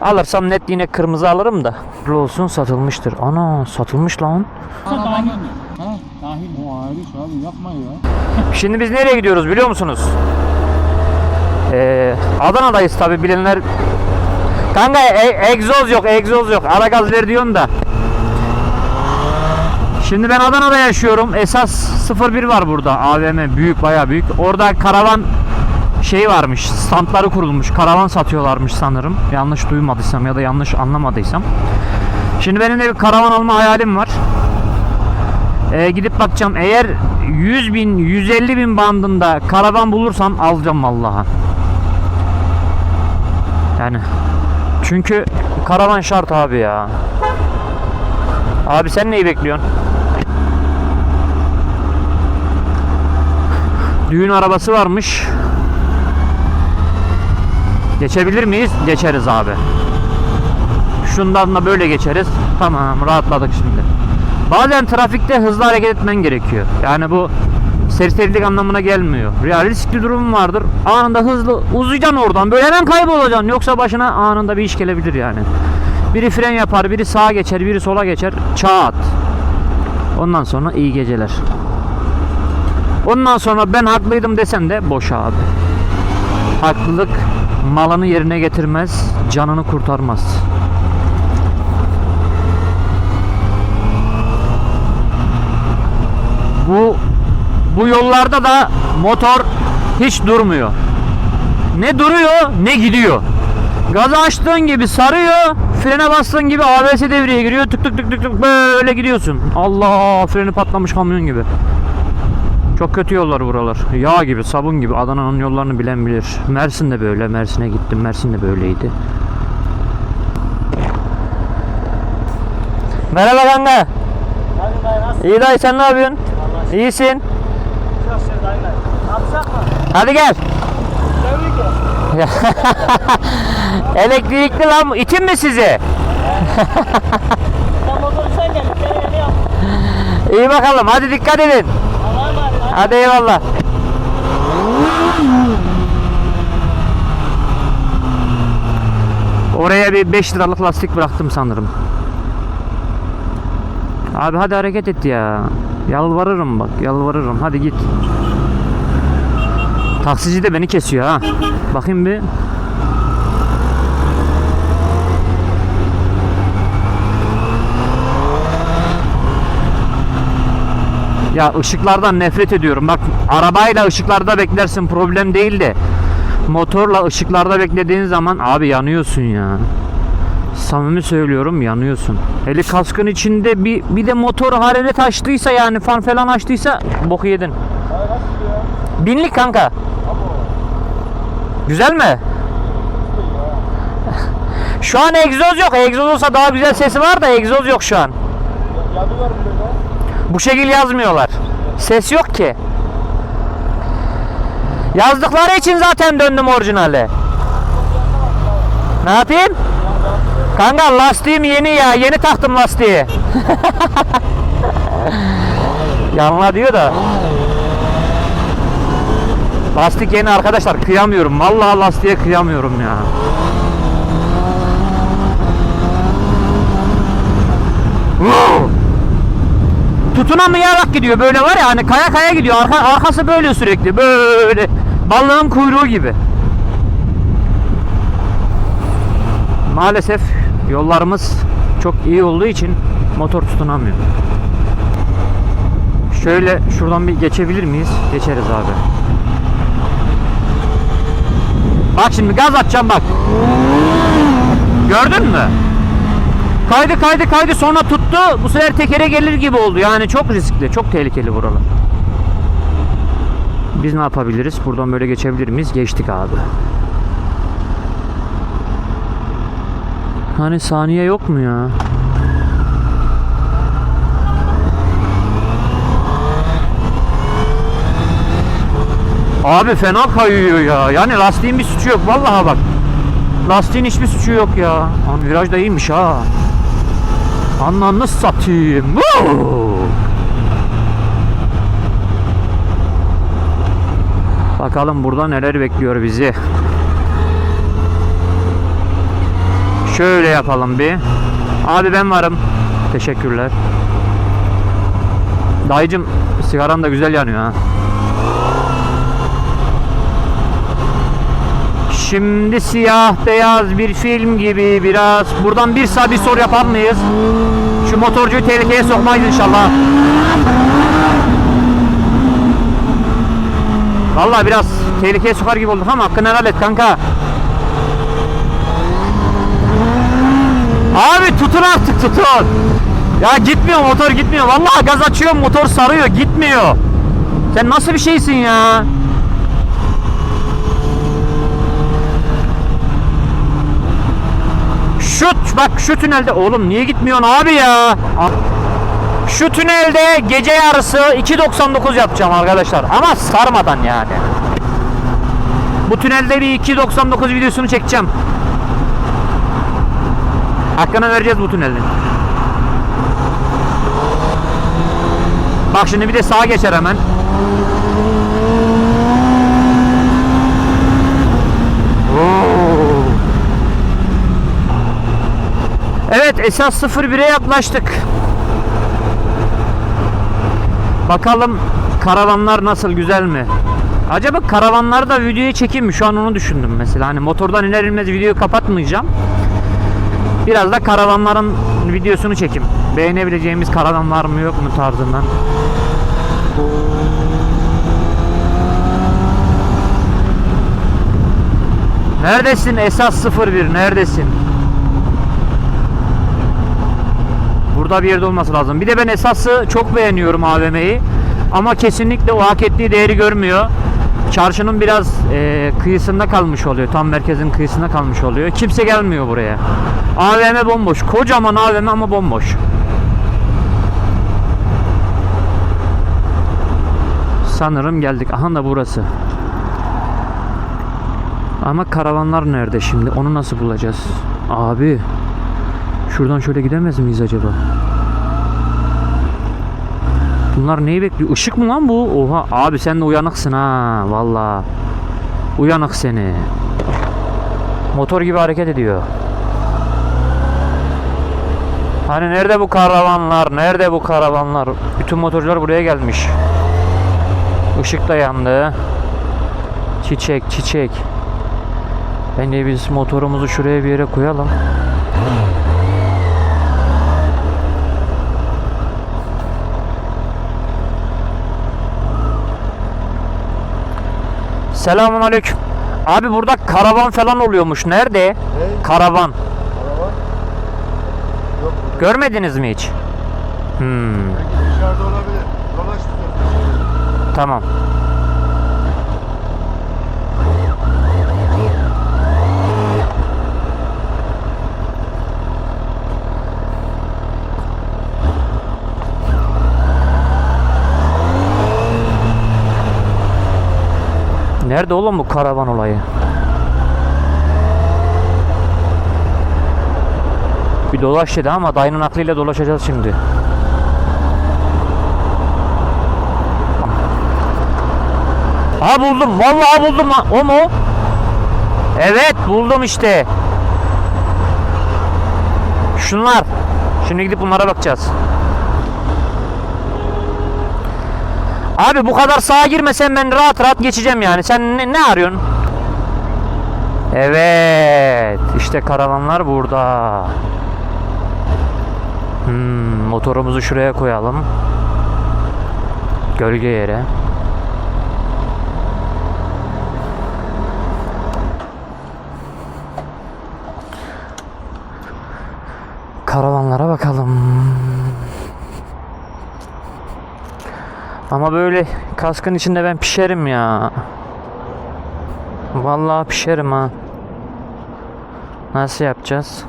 Alırsam net yine kırmızı alırım da. Olsun satılmıştır. Ana satılmış lan. Arabanın ha dahil o abi yapma ya. Şimdi biz nereye gidiyoruz biliyor musunuz? Ee, Adana'dayız tabi bilenler. Kanka e- egzoz yok egzoz yok. Ara gaz ver diyorsun da. Şimdi ben Adana'da yaşıyorum. Esas 01 var burada. AVM büyük baya büyük. Orada karavan şey varmış. Standları kurulmuş. Karavan satıyorlarmış sanırım. Yanlış duymadıysam ya da yanlış anlamadıysam. Şimdi benim de bir karavan alma hayalim var. Ee, gidip bakacağım. Eğer 100 bin, 150 bin bandında karavan bulursam alacağım vallahi. Yani çünkü karavan şart abi ya. Abi sen neyi bekliyorsun? Düğün arabası varmış. Geçebilir miyiz? Geçeriz abi. Şundan da böyle geçeriz. Tamam rahatladık şimdi. Bazen trafikte hızlı hareket etmen gerekiyor. Yani bu serserilik anlamına gelmiyor. Ya riskli durum vardır. Anında hızlı uzayacaksın oradan. Böyle hemen kaybolacaksın. Yoksa başına anında bir iş gelebilir yani. Biri fren yapar, biri sağa geçer, biri sola geçer. Çat. Ondan sonra iyi geceler. Ondan sonra ben haklıydım desen de boş abi. Haklılık malını yerine getirmez, canını kurtarmaz. Bu bu yollarda da motor hiç durmuyor. Ne duruyor ne gidiyor. Gazı açtığın gibi sarıyor, frene bastığın gibi ABS devreye giriyor. Tık tık tık tık tık böyle gidiyorsun. Allah freni patlamış kamyon gibi. Çok kötü yollar buralar. Yağ gibi, sabun gibi. Adana'nın yollarını bilen bilir. Mersin de böyle. Mersin'e gittim. Mersin de böyleydi. Merhaba kanka. İyi dayı sen ne yapıyorsun? İyisin. Atsak mı? Hadi gel. Elektrikli lan. İtin mi sizi? İyi bakalım. Hadi dikkat edin. Hadi eyvallah. Oraya bir 5 liralık lastik bıraktım sanırım. Abi hadi hareket et ya. Yalvarırım bak, yalvarırım. Hadi git. Taksici de beni kesiyor ha. Bakayım bir. Ya ışıklardan nefret ediyorum. Bak arabayla ışıklarda beklersin problem değil de motorla ışıklarda beklediğin zaman abi yanıyorsun ya. Samimi söylüyorum yanıyorsun. Hele kaskın içinde bir bir de motor hararet açtıysa yani fan falan açtıysa boku yedin. Binlik kanka. Güzel mi? Şu an egzoz yok. Egzoz olsa daha güzel sesi var da egzoz yok şu an. Burada. Bu şekil yazmıyorlar. Ses yok ki. Yazdıkları için zaten döndüm orijinale. Ne yapayım? Kanka lastiğim yeni ya. Yeni taktım lastiği. Yanla diyor da. Lastik yeni arkadaşlar. Kıyamıyorum. Vallahi lastiğe kıyamıyorum ya. Wow. Tutunamayarak gidiyor. Böyle var ya hani kaya kaya gidiyor. Arka, arkası böyle sürekli. Böyle. Balığın kuyruğu gibi. Maalesef yollarımız çok iyi olduğu için motor tutunamıyor. Şöyle şuradan bir geçebilir miyiz? Geçeriz abi. Bak şimdi gaz atacağım bak. Gördün mü Kaydı kaydı kaydı sonra tuttu. Bu sefer tekere gelir gibi oldu. Yani çok riskli, çok tehlikeli buralar. Biz ne yapabiliriz? Buradan böyle geçebilir miyiz? Geçtik abi. Hani saniye yok mu ya? Abi fena kayıyor ya. Yani lastiğin bir suçu yok. Vallahi bak. Lastiğin hiçbir suçu yok ya. Lan viraj da iyiymiş ha. Ananı satayım. Woo! Bakalım burada neler bekliyor bizi. Şöyle yapalım bir. Abi ben varım. Teşekkürler. Dayıcım sigaran da güzel yanıyor ha. Şimdi siyah beyaz bir film gibi biraz. Buradan bir sağ bir sol yapar mıyız? Şu motorcuyu tehlikeye sokmayız inşallah. Vallahi biraz tehlikeye sokar gibi olduk ama hakkını helal et kanka. Abi tutun artık tutun. Ya gitmiyor motor gitmiyor. Vallahi gaz açıyorum motor sarıyor gitmiyor. Sen nasıl bir şeysin ya? Şut bak şu tünelde oğlum niye gitmiyorsun abi ya? Şu tünelde gece yarısı 2.99 yapacağım arkadaşlar ama sarmadan yani. Bu tünelde bir 2.99 videosunu çekeceğim. Hakkını vereceğiz bu tünelin. Bak şimdi bir de sağa geçer hemen. Evet esas 01'e yaklaştık. Bakalım karavanlar nasıl güzel mi? Acaba karavanları da videoya çekeyim mi? Şu an onu düşündüm mesela. Hani motordan iner inmez videoyu kapatmayacağım. Biraz da karavanların videosunu çekeyim. Beğenebileceğimiz karavan var mı yok mu tarzından. Neredesin esas 01 neredesin? Burada bir yerde olması lazım. Bir de ben esası çok beğeniyorum AVM'yi. Ama kesinlikle o hak ettiği değeri görmüyor. Çarşının biraz e, kıyısında kalmış oluyor. Tam merkezin kıyısında kalmış oluyor. Kimse gelmiyor buraya. AVM bomboş. Kocaman AVM ama bomboş. Sanırım geldik. Aha da burası. Ama karavanlar nerede şimdi? Onu nasıl bulacağız? Abi. Şuradan şöyle gidemez miyiz acaba? Bunlar neyi bekliyor? Işık mı lan bu? Oha abi sen de uyanıksın ha valla. Uyanık seni. Motor gibi hareket ediyor. Hani nerede bu karavanlar? Nerede bu karavanlar? Bütün motorcular buraya gelmiş. Işık da yandı. Çiçek, çiçek. Bence biz motorumuzu şuraya bir yere koyalım. Selamun aleyküm. Abi burada karavan falan oluyormuş. Nerede? Karavan. Araba? Yok. Görmediniz mi hiç? Hmm, Belki dışarıda olabilir. Dolaş tamam. Nerede oğlum bu karavan olayı? Bir dolaş dedi ama dayının aklıyla dolaşacağız şimdi. Ha buldum. Vallahi buldum. O mu? Evet buldum işte. Şunlar. Şimdi gidip bunlara bakacağız. Abi bu kadar sağa girmesen ben rahat rahat geçeceğim yani. Sen ne, ne arıyorsun? Evet. işte karavanlar burada. Hmm, motorumuzu şuraya koyalım. Gölge yere. Karavanlara bakalım. Ama böyle kaskın içinde ben pişerim ya. Vallahi pişerim ha. Nasıl yapacağız?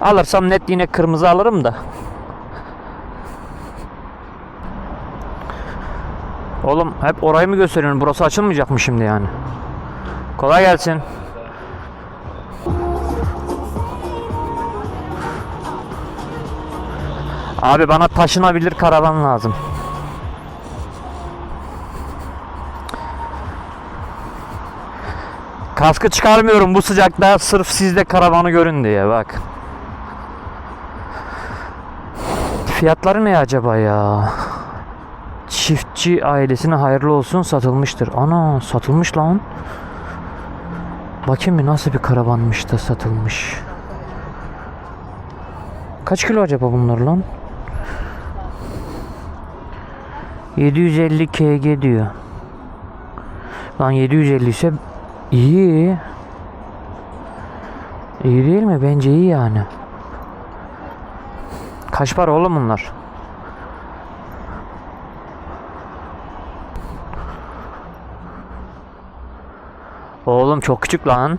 Alırsam net yine kırmızı alırım da. Oğlum hep orayı mı gösteriyorsun? Burası açılmayacak mı şimdi yani? Kolay gelsin. Abi bana taşınabilir karavan lazım. Kaskı çıkarmıyorum bu sıcakta sırf sizde karavanı görün diye bak. Fiyatları ne acaba ya? Çiftçi ailesine hayırlı olsun satılmıştır. Ana satılmış lan. Bakayım bir nasıl bir karavanmış da satılmış. Kaç kilo acaba bunlar lan? 750 kg diyor. Lan 750 ise iyi. İyi değil mi? Bence iyi yani. Kaç para oğlum bunlar? Oğlum çok küçük lan.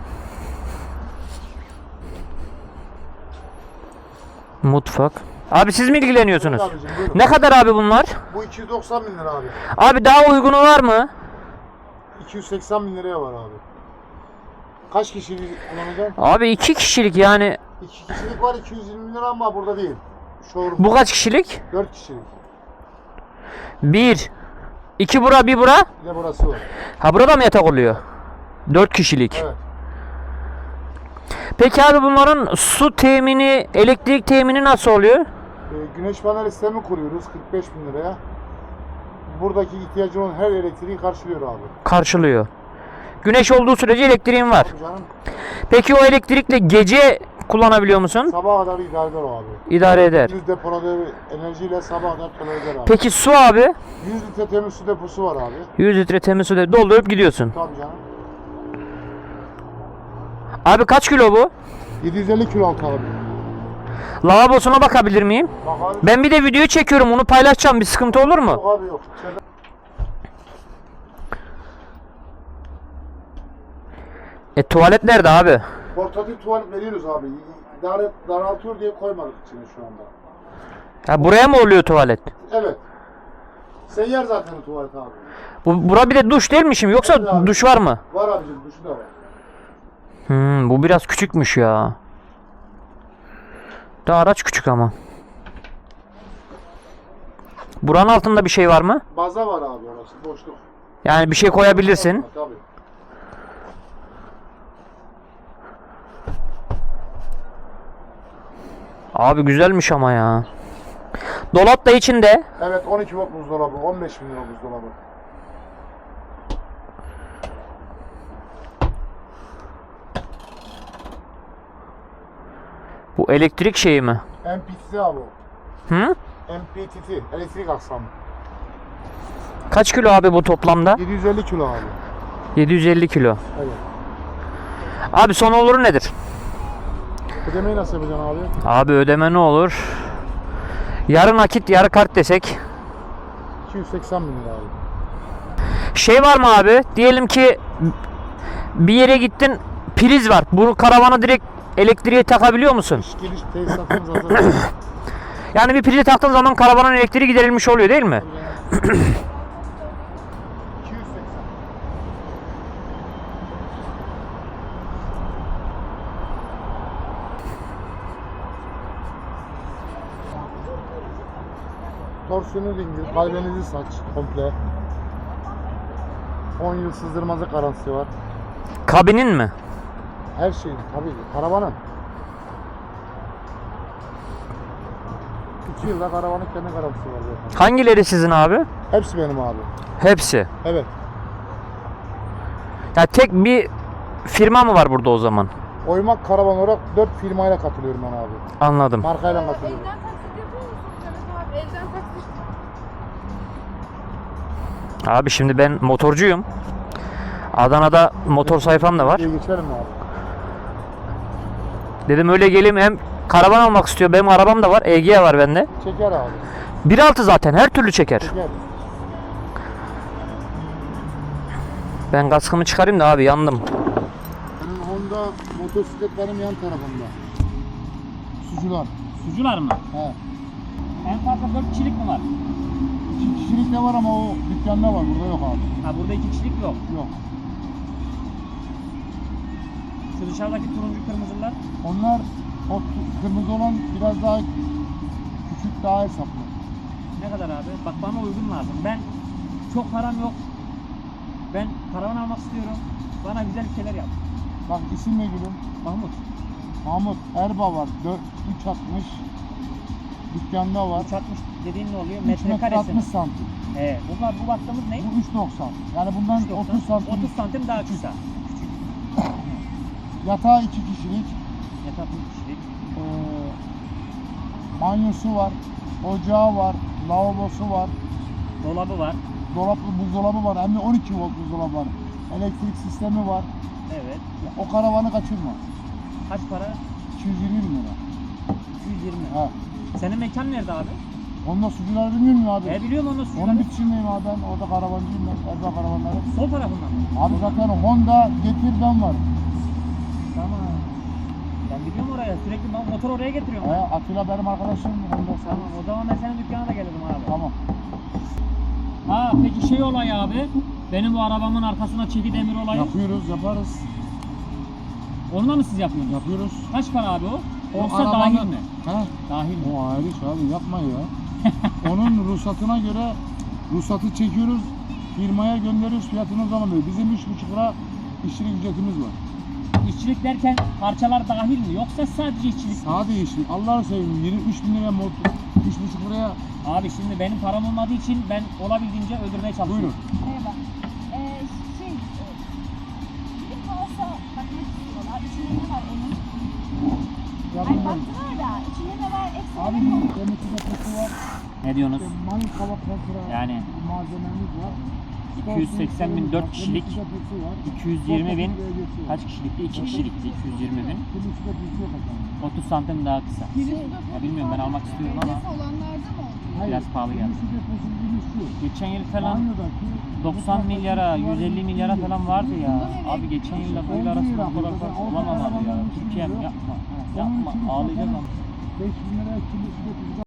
Mutfak. Abi siz mi ilgileniyorsunuz? Evet abicim, buyurun. Ne kadar abi bunlar? Bu 290 bin lira abi. Abi daha uygunu var mı? 280 bin liraya var abi. Kaç kişi kullanacaksın? Abi iki kişilik yani. 2 kişilik var 220 bin lira ama burada değil. Showroom. Bu kaç kişilik? 4 kişilik. Bir. İki bura bir bura. Bir de burası var. Ha burada mı yatak oluyor? Dört kişilik. Evet. Peki abi bunların su temini, elektrik temini nasıl oluyor? Ee, güneş panel sistemi kuruyoruz 45 bin liraya. Buradaki ihtiyacı olan her elektriği karşılıyor abi. Karşılıyor. Güneş olduğu sürece elektriğin var. Canım. Peki o elektrikle gece kullanabiliyor musun? Sabaha kadar idare eder o abi. İdare eder. 100 depoladığı enerjiyle sabaha kadar eder abi. Peki su abi? 100 litre temiz su deposu var abi. 100 litre temiz su de- doldurup gidiyorsun. Tabii canım. Abi kaç kilo bu? 750 kilo altı abi. Lavabosuna bakabilir miyim? Bak abi. Ben bir de video çekiyorum onu paylaşacağım bir sıkıntı olur mu? Yok abi yok. E tuvalet nerede abi? portatif tuvalet veriyoruz abi. Dar, daraltıyor diye koymadık içine şu anda. Ya buraya mı oluyor tuvalet? Evet. Seyyar zaten tuvalet abi. Bu bura bir de duş değil mi şimdi yoksa Evet abi. duş var mı? Var abicim duşu da var. Hmm, bu biraz küçükmüş ya. Da araç küçük ama. Buranın altında bir şey var mı? Baza var abi orası boşluk. Yani bir şey koyabilirsin. Tabii. Abi güzelmiş ama ya. Dolap da içinde. Evet 12 volt buzdolabı, 15 bin lira buzdolabı. Bu elektrik şeyi mi? MPTT abi o. Hı? MPTT, elektrik aksamı. Kaç kilo abi bu toplamda? 750 kilo abi. 750 kilo. Evet. Abi son olur nedir? Ödemeyi nasıl yapacaksın abi? Abi ödeme ne olur? Yarı nakit yarı kart desek. 280 bin lira abi. Şey var mı abi? Diyelim ki bir yere gittin priz var. Bu karavana direkt elektriğe takabiliyor musun? İş geliş tesisatımız hazır. Yani bir prizi taktığın zaman karavanın elektriği giderilmiş oluyor değil mi? 280. Torsiyonu dingil, kalbinizi saç komple. 10 yıl sızdırmazı garantisi var. Kabinin mi? Her şeyin tabii ki. Karavanın. 2 yılda karavanın kendi garantisi var zaten. Hangileri sizin abi? Hepsi benim abi. Hepsi. Evet. Ya tek bir firma mı var burada o zaman? Oymak karavan olarak 4 firmayla katılıyorum ben abi. Anladım. Markayla katılıyorum. Evden taksit yapıyor musunuz Mehmet abi? Evden taksit. Abi şimdi ben motorcuyum. Adana'da motor sayfam da var. Geçelim mi abi? Dedim öyle geleyim hem karavan almak istiyor. Benim arabam da var. EGE var bende. Çeker abi. 1.6 zaten her türlü çeker. Çeker. Ben kaskımı çıkarayım da abi yandım. Benim Honda motosiklet benim yan tarafımda. Sucular. Sucular mı? He. En fazla 4 kişilik mi var? İki kişilik de var ama o dükkanda var. Burada yok abi. Ha burada 2 kişilik yok. Yok. Şu dışarıdaki turuncu kırmızılar. Onlar o kırmızı olan biraz daha küçük daha hesaplı. Ne kadar abi? Bak bana uygun lazım. Ben çok param yok. Ben karavan almak istiyorum. Bana güzel bir şeyler yap. Bak isim ne gülüm? Mahmut. Mahmut Erba var. 4 360. Dükkanda var. 360 dediğin ne oluyor? 3 metre Metrekaresi 60 mi? santim. He. Bu, var- bu baktığımız ne? Bu 3.90. Yani bundan 30 santim. 30 santim daha kısa. Yatağı 2 kişilik. Yatak 3 kişilik. Ee, banyosu var. Ocağı var. Lavabosu var. Dolabı var. Dolaplı buzdolabı var. Hem de 12 volt buzdolabı var. Elektrik sistemi var. Evet. Ya, o karavanı kaçırma. Kaç para? 220 bin lira. 220. Ha. Senin mekan nerede abi? Onda sucuları bilmiyor musun abi? E biliyorum onu Onun suçları. bitişindeyim abi ben. Orada karavancıyım ben. Erba karavanları. Sol tarafından mı? Abi zaten Honda getir ben varım. Tamam. Ben biliyorum oraya. Sürekli ben motor oraya getiriyorum. Ben. Atilla benim arkadaşım. Honda Tamam o zaman ben senin dükkana da gelirim abi. Tamam. Ha peki şey olay abi. Benim bu arabamın arkasına çeki demir olayı. Yapıyoruz, yaparız. Onu da mı siz yapıyorsunuz? Yapıyoruz. Kaç para abi o? O Yoksa dahil mi? He? Dahil mi? O ayrı iş abi yapma ya. Onun ruhsatına göre ruhsatı çekiyoruz. Firmaya gönderiyoruz fiyatını o zaman veriyor. Bizim 3,5 lira işçilik ücretimiz var. İşçilik derken parçalar dahil mi? Yoksa sadece işçilik? Sade işçilik. Allah'ını seveyim 23 bin liraya motor, 3,5 liraya Abi şimdi benim param olmadığı için ben olabildiğince öldürmeye çalışıyorum. buyurun. Merhaba. Ay baktılar da içinde ne var? Abi ne var? demeti deposu var. Ne diyorsunuz? Mani kaba kontra Yani malzememiz var. 280 bin 4 kişilik, Demeti deposu var. 220 bin kaç kişilikti? 2 kişilikti 220 bin. Demeti deposu yok efendim. 30 santim daha kısa. Ya bilmiyorum ben almak istiyorum ama Biraz pahalı geldi. Geçen yıl falan Banyodaki 90 milyara, 150 milyara falan vardı ya. Abi geçen yılla bu yıl arasında bu kadar fark olamamalı ya. Türkiye'm yapma. Yapma. Ağlayacağız ama. 5 bin deposu